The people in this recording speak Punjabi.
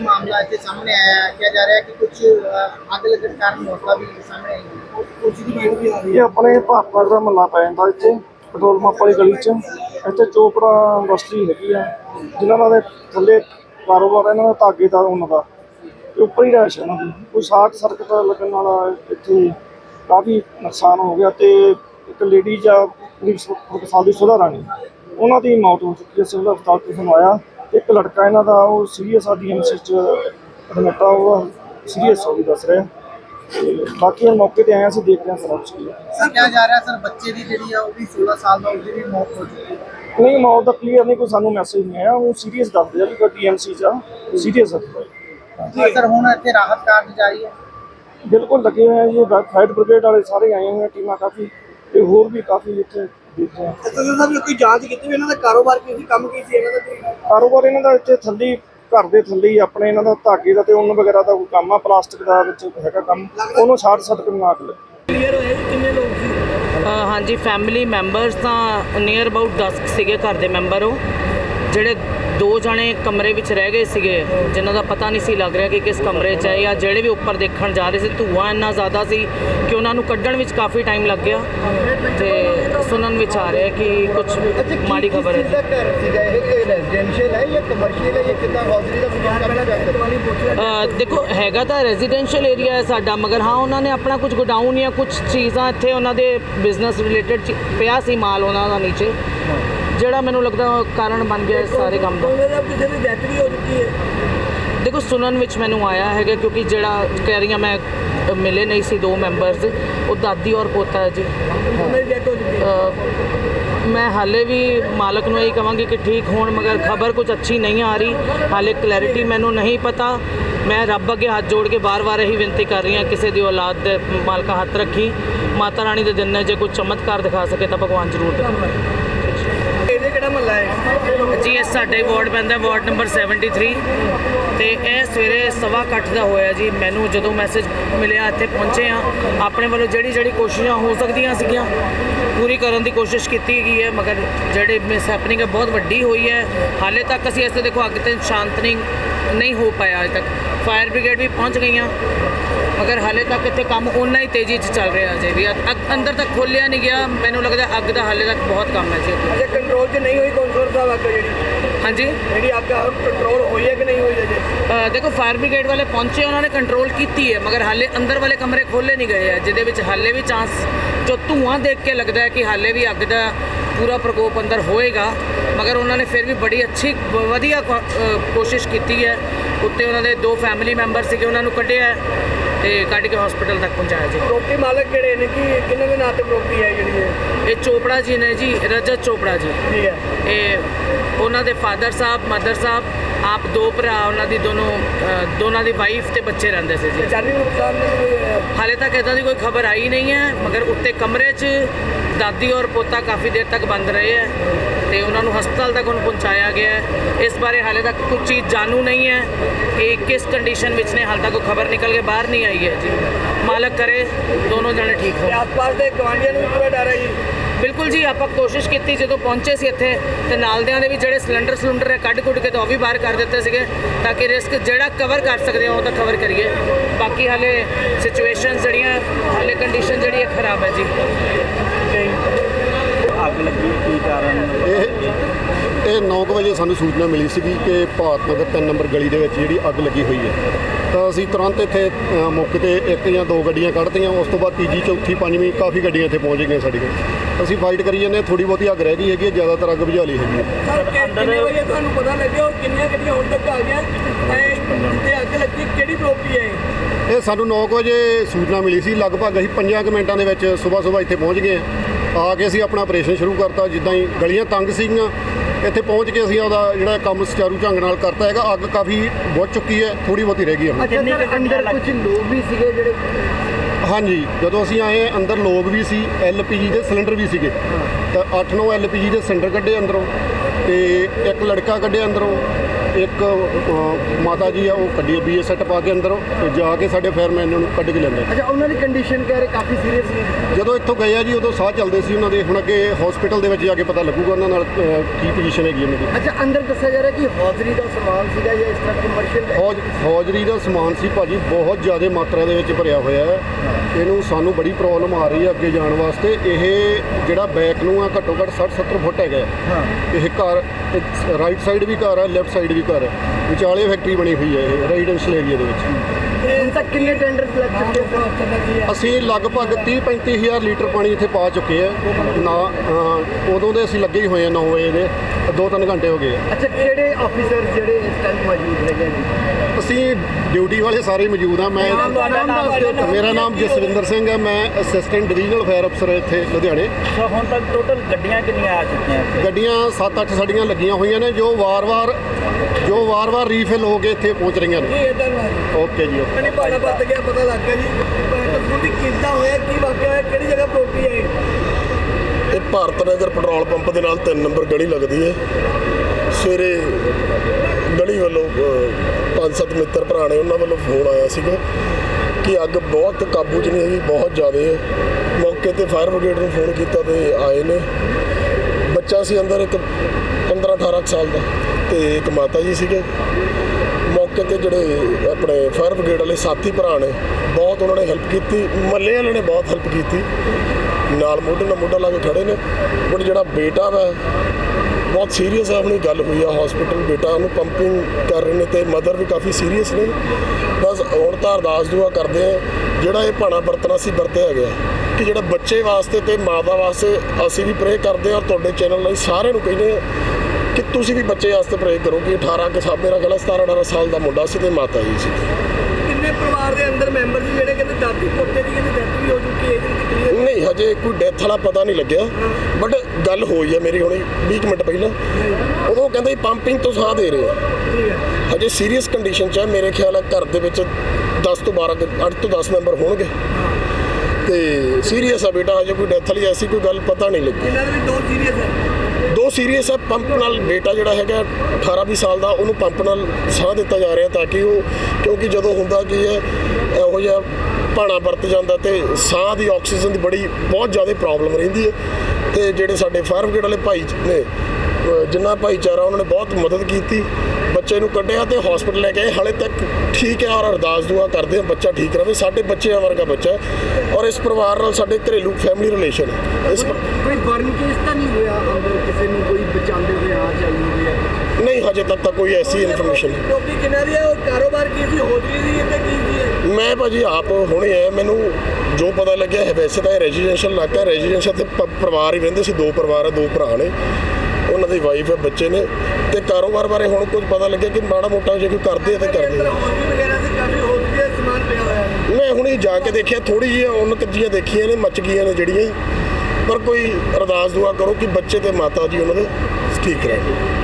ਮਾਮਲਾ ਇੱਥੇ ਸਾਹਮਣੇ ਆਇਆ ਹੈ। ਕਿਹਾ ਜਾ ਰਿਹਾ ਹੈ ਕਿ ਕੁਝ ਅੱਗ ਲੱਗਣ ਕਾਰਨ ਮੌਤਾਂ ਵੀ ਸਾਹਮਣੇ ਆਈਆਂ ਨੇ। ਕੁਝ ਦੀ ਵੀਡੀਓ ਵੀ ਆ ਰਹੀ ਇਹ ਆਪਣੇ ਭਾਪਾ ਦਾ ਮਹੱਲਾ ਪੈ ਜਾਂਦਾ ਇੱਥੇ ਪੈਟਰੋਲ ਪੰਪ ਵਾਲੀ ਗਲੀ 'ਚ। ਇੱਥੇ ਚੋਪੜਾ ਇੰਡਸਟਰੀ ਹੈਗੀ ਆ ਜਿਨ੍ਹਾਂ ਦਾ ਥੱਲੇ ਕਾਰੋਬਾਰ ਹੈ ਇਹਨਾਂ ਦਾ ਧਾਗੇ ਦਾ ਉਹਨਾਂ ਦਾ। ਤੇ ਉੱਪਰ ਹੀ ਰਹਿਸ਼ ਇਹਨਾਂ ਦੀ ਕੋਈ ਸ਼ਾਰਟ ਸਰਕਟ ਲੱਗਣ ਨਾਲ ਇੱਥੇ ਕਾਫੀ ਨੁਕਸਾਨ ਹੋ ਗਿਆ ਤੇ ਇੱਕ ਲੇਡੀ ਜਾਂ ਸਾਲ ਦੀ ਸੁਧਾ ਰਾਣੀ ਉਹਨਾਂ ਦੀ ਮੌਤ ਹੋ ਚੁੱਕੀ ਹੈ ਸਿਵਲ ਹਸਪਤਾਲ ਤੋਂ ਸਾਨੂੰ ਆਇਆ। ਇੱਕ ਲੜਕਾ ਇਹਨਾਂ ਦਾ ਉਹ ਸੀਰੀਅਸ ਆ ਡੀਐਮਸੀ ਚ ਐਡਮਿਟ ਆ ਉਹ ਸੀਰੀਅਸ ਹੋ ਗਈ ਦੱਸ ਰਿਹਾ। ਤੇ ਬਾਕੀ ਹੁਣ ਮੌਕੇ ਤੇ ਹਾਂ, ਅਸੀਂ ਦੇਖ ਰਹੇ ਹਾਂ ਸਾਰਾ ਕੀ ਹੈ। ਸਰ ਕਿਹਾ ਜਾ ਰਿਹਾ ਸਰ ਬੱਚੇ ਦੀ ਜਿਹੜੀ ਆ ਉਹ ਵੀ 16 ਸਾਲ ਦਾ ਉਹਦੀ ਵੀ ਮੌਤ ਹੋ ਚੁੱਕੀ ਹੈ। ਨਹੀਂ ਮੌਤ ਦਾ ਕਲੀਅਰ ਨਹੀਂ ਕੋਈ ਸਾਨੂੰ ਮੈਸੇਜ ਨਹੀਂ ਆਇਆ। ਉਹ ਸੀਰੀਅਸ ਦੱਸਦੇ ਆ ਕਿ ਡੀਐਮਸੀ ਚ ਸੀਰੀਅਸ ਹੈ ਜੀ ਸਰ ਹੁਣ ਇੱਥੇ ਰਾਹਤ ਕਾਰਜ ਜਾਰੀ ਹੈ। ਬਿਲਕੁਲ ਲੱਗੇ ਹੋਏ ਆ ਜੀ ਫਾਇਰ ਬ੍ਰਿਗੇਡ ਵਾਲੇ ਸਾਰੇ ਆਏ ਹੋਏ ਆ ਟੀਮਾਂ ਕਾਫੀ ਤੇ ਹੋਰ ਵੀ ਕਾਫੀ ਇੱਥੇ ਦੇਖ ਰਹੇ ਆ ਤੁਸੀਂ ਸਾਹਿਬ ਕੋਈ ਜਾਂਚ ਕੀਤੀ ਵੀ ਇਹਨਾਂ ਦਾ ਕਾਰੋਬਾਰ ਕੀ ਸੀ? ਕੰਮ ਕੀ ਸੀ ਇਹਨਾਂ ਦਾ ਕੋਈ? ਕਾਰੋਬਾਰ ਇਹਨਾਂ ਦਾ ਇੱਥੇ ਥੱਲੇ ਘਰ ਦੇ ਥੱਲੇ ਹੀ ਆਪਣੇ ਇਹਨਾਂ ਦਾ ਧਾਗੇ ਦਾ ਤੇ ਉੱਨ ਵਗੈਰਾ ਦਾ ਕੋਈ ਕੰਮ ਆ ਪਲਾਸਟਿਕ ਦਾ ਵਿੱਚ ਹੈਗਾ ਕੰਮ। ਉਹਨੂੰ ਸ਼ਾਰਟ ਸਰਕਟ ਨਾਲ ਅੱਗ ਲੱਗੀ ਕਲੀਅਰ ਹੋਇਆ ਜੀ? ਕਿੰਨੇ ਲੋਕ ਸੀ? ਅ, ਹਾਂਜੀ ਫੈਮਿਲੀ ਮੈਂਬਰਸ ਤਾਂ ਨੀਅਰ ਅਬਾਊਟ 10 ਸੀਗੇ ਘਰ ਦੇ ਮੈਂਬਰ ਉਹ ਜਿਹੜੇ ਦੋ ਜਣੇ ਕਮਰੇ ਵਿੱਚ ਰਹਿ ਗਏ ਸੀਗੇ ਜਿਨ੍ਹਾਂ ਦਾ ਪਤਾ ਨਹੀਂ ਸੀ ਲੱਗ ਰਿਹਾ ਕਿ ਕਿਸ ਕਮਰੇ 'ਚ ਹੈ ਜਾਂ ਜਿਹੜੇ ਵੀ ਉੱਪਰ ਦੇਖਣ ਜਾ ਰਹੇ ਸੀ। ਧੂਆਂ ਇੰਨਾ ਜ਼ਿਆਦਾ ਸੀ ਕਿ ਉਹਨਾਂ ਨੂੰ ਕੱਢਣ ਵਿੱਚ ਕਾਫੀ ਟਾਈਮ ਲੱਗ ਗਿਆ ਤੇ ਸੁਣਨ ਵਿੱਚ ਆ ਰਿਹਾ ਕਿ ਕੁਝ ਮਾੜੀ ਖਬਰ ਹੈ ਜੀ। ਘਰ ਸੀਗਾ? ਇਹ ਰੈਜ਼ੀਡੈਂਸ਼ੀਅਲ ਹੈ ਜਾਂ ਕਮਰਸ਼ੀਅਲ ਹੈ ਜਾਂ ਕਿੱਦਾਂ? ਹੌਜ਼ਰੀ ਦਾ ਸਮਾਨ ਪਹਿਲਾਂ ਅ, ਦੇਖੋ ਹੈਗਾ ਤਾਂ ਰੈਜ਼ੀਡੈਂਸ਼ੀਅਲ ਏਰੀਆ ਹੈ ਸਾਡਾ ਮਗਰ ਹਾਂ ਉਹਨਾਂ ਨੇ ਆਪਣਾ ਕੁਝ ਗੋਡਾਊਨ ਜਾਂ ਕੁਝ ਚੀਜ਼ਾਂ ਇੱਥੇ ਉਹਨਾਂ ਦੇ ਬਿਜ਼ਨਸ ਰਿਲੇਟਡ ਪਿਆ ਸੀ ਮਾਲ ਉਹਨਾਂ ਦਾ ਨੀਚੇ। ਜਿਹੜਾ ਮੈਨੂੰ ਲੱਗਦਾ ਕਾਰਨ ਬਣ ਗਿਆ ਇਸ ਸਾਰੇ ਕੰਮ ਦਾ। ਦਾ ਕਿਸੇ ਦੀ ਡੈਥ ਵੀ ਹੋ ਚੁੱਕੀ ਹੈ। ਦੇਖੋ ਸੁਣਨ ਵਿੱਚ ਮੈਨੂੰ ਆਇਆ ਹੈਗਾ ਕਿਉਂਕਿ ਜਿਹੜਾ ਕਹਿ ਰਹੀਆਂ ਮੈਂ ਮਿਲੇ ਨਹੀਂ ਸੀ ਦੋ ਮੈਂਬਰਸ ਉਹ ਦਾਦੀ ਔਰ ਪੋਤਾ ਹੈ ਜੀ ਮੈਂ ਹਾਲੇ ਵੀ ਮਾਲਕ ਨੂੰ ਇਹੀ ਕਹਾਂਗੀ ਕਿ ਠੀਕ ਹੋਣ ਮਗਰ ਖਬਰ ਕੁਝ ਅੱਛੀ ਨਹੀਂ ਆ ਰਹੀ। ਹਾਲੇ ਕਲੈਰਿਟੀ ਮੈਨੂੰ ਨਹੀਂ ਪਤਾ। ਮੈਂ ਰੱਬ ਅੱਗੇ ਹੱਥ ਜੋੜ ਕੇ ਬਾਰ-ਬਾਰ ਇਹੀ ਬੇਨਤੀ ਕਰ ਰਹੀ ਹਾਂ ਕਿਸੇ ਦੀ ਔਲਾਦ ਦੇ ਮਾਲਕਾ ਹੱਥ ਰੱਖੀ ਮਾਤਾ ਰਾਣੀ ਦੇ ਦਿਨ ਨੇ ਜੇ ਕੋਈ ਚਮਤਕਾਰ ਦਿਖਾ ਸਕੇ ਤਾਂ ਭਗਵਾਨ ਜ਼ਰੂਰ ਦਿਖਾਵੇ। ਹੈ। ਜੀ, ਇਹ ਸਾਡੇ ਵਾਰਡ ਪੈਂਦਾ ਵਾਰਡ ਨੰਬਰ 73 ਤੇ ਇਹ ਸਵੇਰੇ ਸਵਾ ਅੱਠ ਦਾ ਹੋਇਆ ਜੀ। ਮੈਨੂੰ ਜਦੋਂ ਮੈਸੇਜ ਮਿਲਿਆ, ਇੱਥੇ ਪਹੁੰਚੇ ਆ ਆਪਣੇ ਵੱਲੋਂ ਜਿਹੜੀ ਜਿਹੜੀ ਕੋਸ਼ਿਸ਼ਾਂ ਹੋ ਸਕਦੀਆਂ ਸੀਗੀਆਂ, ਪੂਰੀ ਕਰਨ ਦੀ ਕੋਸ਼ਿਸ਼ ਕੀਤੀ ਗਈ ਹੈ। ਮਗਰ ਜਿਹੜੇ ਮਿਸ ਹੈਪਨਿੰਗ ਹੈ, ਬਹੁਤ ਵੱਡੀ ਹੋਈ ਹੈ। ਹਾਲੇ ਤੱਕ ਅਸੀਂ ਇਸ ਤੇ ਦੇਖੋ, ਅੱਗ ਤੇ ਸ਼ਾਂਤ ਨਹੀਂ ਹੋ ਪਾਇਆ ਅਜੇ ਤੱਕ। ਫਾਇਰ ਬ੍ਰਿਗੇਡ ਵੀ ਪਹੁੰਚ ਗਈਆਂ। ਮਗਰ ਹਾਲੇ ਤੱਕ ਇੱਥੇ ਕੰਮ ਓਨਾ ਹੀ ਤੇਜ਼ੀ 'ਚ ਚੱਲ ਰਿਹਾ ਅਜੇ ਵੀ। ਅੱਗ ਅੰਦਰ ਤੱਕ ਖੋਲਿਆ ਨਹੀਂ ਗਿਆ। ਮੈਨੂੰ ਲੱਗਦਾ ਅੱਗ ਦਾ ਹਾਲੇ ਤੱਕ ਬਹੁਤ ਕੰਮ ਹੈ ਜੀ। ਅਜੇ ਕੰਟਰੋਲ 'ਚ ਨਹੀਂ ਹੋਈ ਕੌਂਸਲਰ ਸਾਹਿਬ ਅੱਗ ਜਿਹੜੀ। ਹਾਂਜੀ? ਜਿਹੜੀ ਅੱਗ ਕੰਟਰੋਲ ਹੋਈ ਹੈ ਕਿ ਨਹੀਂ ਹੋਈ ਅਜੇ? ਦੇਖੋ ਫਾਇਰ ਬ੍ਰਿਗੇਡ ਵਾਲੇ ਪਹੁੰਚੇ ਉਹਨਾਂ ਨੇ ਕੰਟਰੋਲ ਕੀਤੀ ਹੈ। ਮਗਰ ਹਾਲੇ ਅੰਦਰ ਵਾਲੇ ਕਮਰੇ ਖੋਲੇ ਨਹੀਂ ਗਏ ਹੈ ਜਿਹਦੇ ਵਿੱਚ ਹਾਲੇ ਵੀ ਚਾਂਸ ਜੋ ਧੂਆਂ ਦੇਖ ਕੇ ਲੱਗਦਾ ਹੈ ਕਿ ਹਾਲੇ ਵੀ ਅੱਗ ਦਾ ਪੂਰਾ ਪ੍ਰਕੋਪ ਅੰਦਰ ਹੋਏਗਾ, ਮਗਰ ਉਹਨਾਂ ਨੇ ਫਿਰ ਵੀ ਬੜੀ ਅੱਛੀ, ਵਧੀਆ ਕੋਸ਼ਿਸ਼ ਕੀਤੀ ਹੈ। ਉੱਤੇ ਉਹਨਾਂ ਦੇ ਦੋ ਫੈਮਿਲੀ ਮੈਂਬਰ ਸੀਗੇ, ਉਹਨਾਂ ਨੂੰ ਕੱਢਿਆ। ਤੇ ਕੱਢ ਕੇ ਹਸਪੀਟਲ ਤੱਕ ਪਹੁੰਚਾਇਆ ਜੀ। ਪ੍ਰੋਪਰਟੀ ਮਾਲਕ ਕਿਹੜੇ ਨੇ? ਕਿ ਕਿਹਨਾਂ ਦੇ ਨਾਂ ਤੇ ਪ੍ਰੋਪਰਟੀ ਹੈ ਜਿਹੜੀ ਇਹ? ਇਹ ਚੋਪੜਾ ਜੀ ਨੇ ਜੀ ਰਜਤ ਚੋਪੜਾ ਜੀ। ਠੀਕ ਹੈ। ਇਹ ਉਹਨਾਂ ਦੇ ਫਾਦਰ ਸਾਹਿਬ ਮਦਰ ਸਾਹਿਬ ਆਪ ਦੋ ਭਰਾ ਉਹਨਾਂ ਦੀ ਦੋਨੋਂ ਅ, ਦੋਨਾਂ ਦੀ ਵਾਈਫ ਤੇ ਬੱਚੇ ਰਹਿੰਦੇ ਸੀ ਜੀ। ਜਾਨੀ ਨੁਕਸਾਨ ਨਹੀਂ ਕੋਈ? ਹਾਲੇ ਤੱਕ ਇਦਾਂ ਦੀ ਕੋਈ ਖਬਰ ਆਈ ਨਹੀਂ ਹੈ ਮਗਰ ਉੱਤੇ ਕਮਰੇ 'ਚ ਦਾਦੀ ਔਰ ਪੋਤਾ ਕਾਫੀ ਦੇਰ ਤੱਕ ਬੰਦ ਰਹੇ ਹੈ। ਤੇ ਉਹਨਾਂ ਨੂੰ ਹਸਪਤਾਲ ਤੱਕ ਹੁਣ ਪਹੁੰਚਾਇਆ ਗਿਆ ਹੈ। ਇਸ ਬਾਰੇ ਹਾਲੇ ਤੱਕ ਕੁਝ ਚੀਜ਼ ਜਾਣੂ ਨਹੀਂ ਹੈ ਕਿ ਕਿਸ ਕੰਡੀਸ਼ਨ ਵਿੱਚ ਨੇ ਹਾਲੇ ਤੱਕ ਕੋਈ ਖਬਰ ਨਿਕਲ ਕੇ ਬਾਹਰ ਨਹੀਂ ਆਈ ਹੈ ਜੀ। ਮਾਲਕ ਕਰੇ ਦੋਨੋਂ ਜਣੇ ਠੀਕ ਹੋ ਆਸ-ਪਾਸ ਦੇ ਗਵਾਂਢੀਆਂ ਨੂੰ ਵੀ ਪੂਰਾ ਡਰ ਹੈ ਜੀ? ਬਿਲਕੁਲ ਜੀ ਆਪਾਂ ਕੋਸ਼ਿਸ਼ ਕੀਤੀ ਜਦੋਂ ਪਹੁੰਚੇ ਸੀ ਇੱਥੇ ਤੇ ਨਾਲਦਿਆਂ ਦੇ ਵੀ ਜਿਹੜੇ ਸਿਲੰਡਰ ਸਿਲੰਡਰ ਹੈ ਕੱਢ ਕੁੱਟ ਕੇ ਤਾਂ ਉਹ ਵੀ ਬਾਹਰ ਕਰ ਦਿੱਤੇ ਸੀਗੇ ਤਾਂ ਕਿ ਰਿਸਕ ਜਿਹੜਾ ਕਵਰ ਕਰ ਸਕਦੇ ਹਾਂ ਉਹ ਤਾਂ ਕਵਰ ਕਰੀਏ। ਬਾਕੀ ਹਾਲੇ ਸਿਚੁਏਸ਼ਨ ਜਿਹੜੀਆਂ ਹਾਲੇ ਕੰਡੀਸ਼ਨ ਜਿਹੜੀ ਹੈ ਖਰਾਬ ਹੈ ਜੀ। ਅੱਗ ਲੱਗੀ 9 ਵਜੇ ਸਾਨੂੰ ਸੂਚਨਾ ਮਿਲੀ ਸੀਗੀ ਕਿ ਭਾਰਤ ਨਗਰ 3 ਨੰਬਰ ਗਲੀ ਦੇ ਵਿੱਚ ਜਿਹੜੀ ਅੱਗ ਲੱਗੀ ਹੋਈ ਹੈ। ਤਾਂ ਅਸੀਂ ਤੁਰੰਤ ਇੱਥੇ ਅ, ਮੌਕੇ ਤੇ ਇੱਕ ਜਾਂ ਦੋ ਗੱਡੀਆਂ ਕੱਢਤੀਆਂ ਉਸ ਤੋਂ ਬਾਅਦ ਤੀਜੀ ਚੌਥੀ ਪੰਜਵੀਂ ਕਾਫੀ ਗੱਡੀਆਂ ਇੱਥੇ ਪਹੁੰਚ ਗਈਆਂ ਸਾਡੇ ਕੋਲ। ਅਸੀਂ ਫਾਈਟ ਕਰੀ ਜਾਂਦੇ ਥੋੜੀ ਬਹੁਤੀ ਅੱਗ ਰਹਿ ਗਈ ਹੈਗੀ ਹੈ, ਜ਼ਿਆਦਾਤਰ ਅੱਗ ਬੁਝਾ ਲਈ ਹੈਗੀ ਹੈ। ਸਰ ਕਿੰਨੇ ਵਜੇ ਤੁਹਾਨੂੰ ਪਤਾ ਲੱਗਿਆ ਉਹ ਕਿੰਨੀਆਂ ਗੱਡੀਆਂ ਹੁਣ ਤੱਕ ਆ ਗਈਆਂ? ਤੇ ਅੱਗ ਲੱਗੀ ਕਿਹੜੀ ਪ੍ਰੋਪਰਟੀ ਹੈ ਇਹ? ਇਹ ਸਾਨੂੰ 9 ਵਜੇ ਸੂਚਨਾ ਮਿਲੀ ਸੀ। ਲਗਭਗ ਅਸੀਂ 5 ਕੁ ਮਿੰਟਾਂ ਦੇ ਵਿੱਚ ਸਵੇਰ ਸਵੇਰ ਇੱਥੇ ਪਹੁੰਚ ਗਏ ਹਾਂ। ਆ ਕੇ ਅਸੀਂ ਆਪਣਾ ਆਪਰੇਸ਼ਨ ਸ਼ੁਰੂ ਕਰਤਾ ਜਿੱਦਾਂ ਹੀ ਗਲੀਆਂ ਤੰਗ ਸੀਗੀਆਂ ਇੱਥੇ ਪਹੁੰਚ ਕੇ ਅਸੀਂ ਉਹਦਾ ਜਿਹੜਾ ਕੰਮ ਸੁਚਾਰੂ ਢੰਗ ਨਾਲ ਕਰਤਾ ਹੈਗਾ ਅੱਗ ਕਾਫੀ ਬੁਝ ਚੁੱਕੀ ਹੈ ਥੋੜੀ ਬਹੁਤੀ ਰਹਿ ਗਈ ਹੈ ਹੁਣ। ਕਿੰਨੀ ਲੱਗ ਕੁਝ ਲੋਕ ਵੀ ਸੀਗੇ ਜਿਹੜੇ? ਹਾਂਜੀ ਜਦੋਂ ਅਸੀਂ ਆਏ ਅੰਦਰ ਲੋਕ ਵੀ ਸੀ ਐਲਪੀਜੀ ਦੇ ਸਿਲੰਡਰ ਵੀ ਸੀਗੇ। ਤਾਂ 8-9 ਐਲਪੀਜੀ ਦੇ ਸਿਲੰਡਰ ਕੱਢੇ ਅੰਦਰੋਂ ਤੇ ਇੱਕ ਲੜਕਾ ਕੱਢਿਆ ਅੰਦਰੋਂ। ਇੱਕ ਅ, ਮਾਤਾ ਜੀ ਆ ਉਹ ਕੱਢੀ ਬੀਏ ਸੈੱਟ ਪਾ ਕੇ ਅੰਦਰ ਤੇ ਜਾ ਕੇ ਸਾਡੇ ਫਾਇਰਮੈਨ ਨੂੰ ਕੱਢ ਕੇ ਲੈਂਦੇ ਅੱਛਾ ਉਹਨਾਂ ਦੀ ਕੰਡੀਸ਼ਨ ਕਹਿ ਰਹੇ ਕਾਫੀ ਸੀਰੀਅਸ ਸੀ ਜਦੋਂ ਇੱਥੋਂ ਗਏ ਆ ਜੀ ਉਦੋਂ ਸਾਹ ਚੱਲਦੇ ਸੀ ਉਹਨਾਂ ਦੇ। ਹੁਣ ਅੱਗੇ ਹਸਪੀਟਲ ਦੇ ਵਿੱਚ ਜਾ ਕੇ ਪਤਾ ਲੱਗੂਗਾ ਉਹਨਾਂ ਨਾਲ ਅ, ਕੀ ਪੋਜੀਸ਼ਨ ਹੈਗੀ ਉਹਨਾਂ ਦੀ। ਅੱਛਾ ਅੰਦਰ ਦੱਸਿਆ ਜਾ ਰਿਹਾ ਕਿ ਹੌਜ਼ਰੀ ਦਾ ਸਮਾਨ ਸੀਗਾ ਜਾਂ ਇਸ ਤਰ੍ਹਾਂ ਕਮਰਸ਼ੀਅਲ ਫੌਜ ਫੌਜਰੀ ਦਾ ਸਮਾਨ ਸੀ ਭਾਜੀ ਬਹੁਤ ਜ਼ਿਆਦਾ ਮਾਤਰਾ ਦੇ ਵਿੱਚ ਭਰਿਆ ਹੋਇਆ ਹੈ। ਇਹਨੂੰ ਸਾਨੂੰ ਬੜੀ ਪ੍ਰੋਬਲਮ ਆ ਰਹੀ ਹੈ ਅੱਗੇ ਜਾਣ ਵਾਸਤੇ। ਇਹ ਜਿਹੜਾ ਬੈਕ ਨੂੰ ਆ ਘੱਟੋ ਘੱਟ 60 70 ਫੁੱਟ ਹੈਗਾ। ਹਾਂ। ਇਹ ਘਰ ਰਾਈਟ ਸਾਈਡ ਵੀ ਘਰ ਹੈ ਲੈਫਟ ਸਾਈਡ ਵੀ ਘਰ ਹੈ ਵਿਚਾਲੇ ਫੈਕਟਰੀ ਬਣੀ ਹੋਈ ਹੈ ਇਹ ਰੈਜ਼ੀਡੈਂਸ਼ੀਅਲ ਏਰੀਆ ਦੇ ਵਿੱਚ। ਹੁਣ ਤੱਕ ਕਿੰਨੇ ਟੈਂਡਰਸ ਲੱਗ ਚੁੱਕੇ ਸਨ ਅਸੀਂ ਲਗਭਗ 30 35000 ਲੀਟਰ ਪਾਣੀ ਇੱਥੇ ਪਾ ਚੁੱਕੇ ਆ। ਨਾ ਉਦੋਂ ਦੇ ਅਸੀਂ ਲੱਗੇ ਹੀ ਹੋਏ ਆ 9 ਵਜੇ ਦੇ 2-3 ਘੰਟੇ ਹੋ ਗਏ ਆ। ਅੱਛਾ ਕਿਹੜੇ ਆਫੀਸਰ ਜਿਹੜੇ ਇਸ ਟਾਈਮ ਮੌਜੂਦ ਹੈਗੇ ਜੀ ਅਸੀਂ ਡਿਊਟੀ ਵਾਲੇ ਸਾਰੇ ਮੌਜੂਦ ਆ। ਮੈਂ ਮੇਰਾ ਨਾਮ ਜਸਵਿੰਦਰ ਸਿੰਘ ਹੈ ਮੈਂ ਅਸਿਸਟੈਂਟ ਡਿਵੀਜ਼ਨਲ ਫਾਇਰ ਅਫਸਰ ਇੱਥੇ ਲੁਧਿਆਣੇ। ਹੁਣ ਤੱਕ ਟੋਟਲ ਗੱਡੀਆਂ ਕਿੰਨੀਆਂ ਆ ਚੁੱਕੀਆਂ? ਗੱਡੀਆਂ 7-8 ਸਾਡੀਆਂ ਲੱਗੀਆਂ ਹੋਈਆਂ ਨੇ ਜੋ ਵਾਰ-ਵਾਰ ਜੋ ਵਾਰ-ਵਾਰ ਰੀਫਿਲ ਹੋ ਕੇ ਇੱਥੇ ਪਹੁੰਚ ਰਹੀਆਂ ਨੇ। ਜੀ ਇਦਾਂ ਨੂੰ ਓਕੇ ਜੀ ਓਕੇ ਆਪਣੀ ਭਾੜਾ ਵੱਧ ਗਿਆ ਪਤਾ ਲੱਗ ਗਿਆ ਜੀ। ਤਸਵੀਰ ਕਿੱਦਾਂ ਹੋਇਆ ਕੀ ਵਾਕਿਆ ਹੋਇਆ ਕਿਹੜੀ ਜਗ੍ਹਾ ਪ੍ਰੋਪਰਟੀ ਹੈ ਇਹ? ਭਾਰਤ ਨਗਰ ਪੈਟਰੋਲ ਪੰਪ ਦੇ ਨਾਲ 3 ਨੰਬਰ ਗਲੀ ਲੱਗਦੀ ਹੈ। ਸਵੇਰੇ ਗਲੀ ਵੱਲੋਂ ਪੰਜ ਸੱਤ ਮਿੱਤਰ ਭਰਾ ਨੇ ਉਹਨਾਂ ਵੱਲੋਂ ਫੋਨ ਆਇਆ ਸੀਗਾ ਕਿ ਅੱਗ ਬਹੁਤ ਕਾਬੂ 'ਚ ਨਹੀਂ ਹੈਗੀ ਬਹੁਤ ਜ਼ਿਆਦਾ ਹੈ। ਮੌਕੇ ਤੇ ਫਾਇਰ ਬ੍ਰਿਗੇਡ ਨੂੰ ਫੋਨ ਕੀਤਾ ਤੇ ਆਏ ਨੇ। ਬੱਚਾ ਸੀ ਅੰਦਰ ਇੱਕ 15 18 ਕੁ ਸਾਲ ਦਾ ਤੇ ਇੱਕ ਮਾਤਾ ਜੀ ਸੀਗੇ। ਮੌਕੇ ਤੇ ਜਿਹੜੇ ਆਪਣੇ ਫਾਇਰ ਬ੍ਰਿਗੇਡ ਵਾਲੇ ਸਾਥੀ ਭਰਾ ਨੇ, ਬਹੁਤ ਉਹਨਾਂ ਨੇ ਹੈਲਪ ਕੀਤੀ। ਮੱਲੇ ਵਾਲੇ ਨੇ ਬਹੁਤ ਹੈਲਪ ਕੀਤੀ। ਨਾਲ ਮੋਢੇ ਨਾਲ ਮੋਢਾ ਲਾ ਕੇ ਖੜੇ ਨੇ। ਬਟ ਜਿਹੜਾ ਬੇਟਾ ਵਾ, ਬਹੁਤ ਸੀਰੀਅਸ ਹੈ ਆਪਣੀ ਗੱਲ ਹੋਈ ਆ ਹਸਪੀਟਲ ਬੇਟਾ ਉਹਨੂੰ ਪੰਪਿੰਗ ਕਰ ਰਹੇ ਨੇ ਤੇ ਮਦਰ ਵੀ ਕਾਫੀ ਸੀਰੀਅਸ ਨੇ। ਬਸ ਹੁਣ ਤਾਂ ਅਰਦਾਸ ਦੁਆ ਕਰਦੇ ਆ, ਜਿਹੜਾ ਇਹ ਭਾਣਾ ਵਰਤਣਾ ਸੀ, ਵਰਤਿਆ ਗਿਆ। ਕਿ ਜਿਹੜਾ ਬੱਚੇ ਵਾਸਤੇ ਤੇ ਮਾਤਾ ਵਾਸਤੇ ਅਸੀਂ ਵੀ ਪ੍ਰੇ ਕਰਦੇ ਆ ਔਰ ਤੁਹਾਡੇ ਚੈਨਲ ਲਈ ਸਾਰਿਆਂ ਨੂੰ ਕਹਿੰਦੇ ਆ ਕਿ ਤੁਸੀਂ ਵੀ ਬੱਚੇ ਵਾਸਤੇ ਪ੍ਰੇ ਕਰੋ ਕਿ 18 ਕੇ ਸਾਲ ਮੇਰਾ ਗਲਾ 17 18 ਸਾਲ ਦਾ ਮੁੰਡਾ ਸੀ ਤੇ ਮਾਤਾ ਜੀ ਸੀ। ਕਿੰਨੇ ਪਰਿਵਾਰ ਦੇ ਅੰਦਰ ਮੈਂਬਰ ਸੀ ਜਿਹੜੇ ਕਹਿੰਦੇ ਦਾਦੀ ਪੋਤੇ ਦੀ ਕਹਿੰਦੇ ਡੈਥ ਵੀ ਹੋ ਚੁੱਕੀ ਹੈ ਕਲੀਅਰ ਨਹੀਂ ਹਜੇ ਕੋਈ ਡੈਥ ਵਾਲਾ ਪਤਾ ਨਹੀਂ ਲੱਗਿਆ ਬਟ ਗੱਲ ਹੋਈ ਆ ਮੇਰੀ ਹੁਣੇ 20 ਕੁ ਮਿੰਟ ਪਹਿਲਾਂ। ਉਦੋਂ ਕਹਿੰਦੇ ਪੰਪਿੰਗ ਤੋਂ ਸਾਹ ਦੇ ਰਹੇ ਆ। ਠੀਕ ਹੈ। ਹਜੇ ਸੀਰੀਅਸ ਕੰਡੀਸ਼ਨ 'ਚ ਹੈ ਮੇਰੇ ਖਿਆਲ ਹੈ ਘਰ ਦੇ ਵਿੱਚ 10 ਤੋਂ 12 ਕੁ- 8 ਤੋਂ 10 ਮੈਂਬਰ ਹੋਣਗੇ। ਤੇ ਸੀਰੀਅਸ ਆ ਬੇਟਾ ਹਜੇ ਕੋਈ ਡੈਥ ਵਾਲੀ ਐਸੀ ਕੋਈ ਗੱਲ ਪਤਾ ਨਹੀਂ ਲੱਗੀ। ਇਹਨਾਂ ਦੇ ਵੀ ਦੋ ਸੀਰੀਅਸ ਹੈ ਦੋ ਸੀਰੀਅਸ ਹੈ ਪੰਪ ਨਾਲ ਬੇਟਾ ਜਿਹੜਾ ਹੈਗਾ 18 20 ਸਾਲ ਦਾ ਉਹਨੂੰ ਪੰਪ ਨਾਲ ਸਾਹ ਦਿੱਤਾ ਜਾ ਰਿਹਾ ਤਾਂ ਕਿ ਉਹ ਕਿਉਂਕਿ ਜਦੋਂ ਹੁੰਦਾ ਕੀ ਹੈ ਇਹੋ ਜਿਹਾ ਭਾਣਾ ਵਰਤ ਜਾਂਦਾ ਤੇ ਸਾਹ ਦੀ ਆਕਸੀਜਨ ਦੀ ਬੜੀ ਬਹੁਤ ਜ਼ਿਆਦਾ ਪ੍ਰੋਬਲਮ ਰਹਿੰਦੀ ਹੈ। ਤੇ ਜਿਹੜੇ ਸਾਡੇ ਫਾਇਰ ਬ੍ਰਿਗੇਡ ਵਾਲੇ ਭਾਈ ਨੇ ਜਿੰਨਾ ਭਾਈਚਾਰਾ ਉਹਨਾਂ ਨੇ ਬਹੁਤ ਮਦਦ ਕੀਤੀ ਬੱਚੇ ਨੂੰ ਕੱਢਿਆ ਤੇ ਹਸਪੀਟਲ ਲੈ ਕੇ ਆਏ। ਹਾਲੇ ਤੱਕ ਠੀਕ ਹੈ ਔਰ ਅਰਦਾਸ ਦੁਆ ਕਰਦੇ ਆ ਬੱਚਾ ਠੀਕ ਰਵੇ ਸਾਡੇ ਬੱਚਿਆਂ ਵਰਗਾ ਬੱਚਾ ਹੈ ਔਰ ਇਸ ਪਰਿਵਾਰ ਨਾਲ ਸਾਡੇ ਘਰੇਲੂ ਫੈਮਿਲੀ ਰਿਲੇਸ਼ਨ ਹੈ। ਇਸ ਕੋਈ ਬਰਨ ਕੇਸ ਤਾਂ ਨਹੀਂ ਹੋਇਆ ਅੰਦਰ ਕਿਸੇ ਨੂੰ ਕੋਈ ਬਚਾਉਂਦੇ ਹੋਏ ਆ ਚੱਲ ਹੋਇਆ ਨਹੀਂ ਹਜੇ ਤੱਕ ਤਾਂ ਕੋਈ ਐਸੀ ਇਨਫੋਰਮੇਸ਼ਨ ਨਹੀਂ। ਪ੍ਰੋਪਰਟੀ ਕਿੰਨਾ ਦੀ ਹੈ ਉਹ ਕਾਰੋਬਾਰ ਕੀ ਸੀ? ਹੋਟਲੀ ਦੀ ਤੇ ਕੀ ਸੀ? ਮੈਂ ਭਾਜੀ ਆਪ ਹੁਣੇ ਆਇਆ ਮੈਨੂੰ ਜੋ ਪਤਾ ਲੱਗਿਆ ਹੈ ਵੈਸੇ ਤਾਂ ਇਹ ਰੈਜ਼ੀਡੈਂਸ਼ੀਅਲ ਇਲਾਕਾ ਰੈਜ਼ੀਡੈਂਸ਼ੀਅਲ ਤੇ ਪਰਿਵਾਰ ਹੀ ਰਹਿੰਦੇ ਸੀ ਦੋ ਪਰਿਵਾਰ ਆ ਦੋ ਭਰਾ ਨੇ। ਉਹਨਾਂ ਦੀ ਵਾਈਫ ਹੈ ਬੱਚੇ ਨੇ ਤੇ ਕਾਰੋਬਾਰ ਬਾਰੇ ਹੁਣ ਕੁਝ ਪਤਾ ਲੱਗਿਆ ਕਿ ਮਾੜਾ ਮੋਟਾ ਜੇ ਕੋਈ ਕਰਦੇ ਆ ਤਾਂ ਕਰਦੇ ਆ। ਮੈਂ ਹੁਣੇ ਜਾ ਕੇ ਦੇਖਿਆ ਥੋੜੀ ਜਿਹੀ ਉਹਨ ਜੀਆਂ ਦੇਖੀਆਂ ਨੇ, ਮੱਚ ਗਈਆਂ ਨੇ ਜਿਹੜੀਆਂ ਪਰ ਕੋਈ ਅਰਦਾਸ ਦੁਆ ਕਰੋ ਕਿ ਬੱਚੇ ਤੇ ਮਾਤਾ ਜੀ ਉਹਨਾਂ ਦੇ ਠੀਕ ਰਹਿਣ।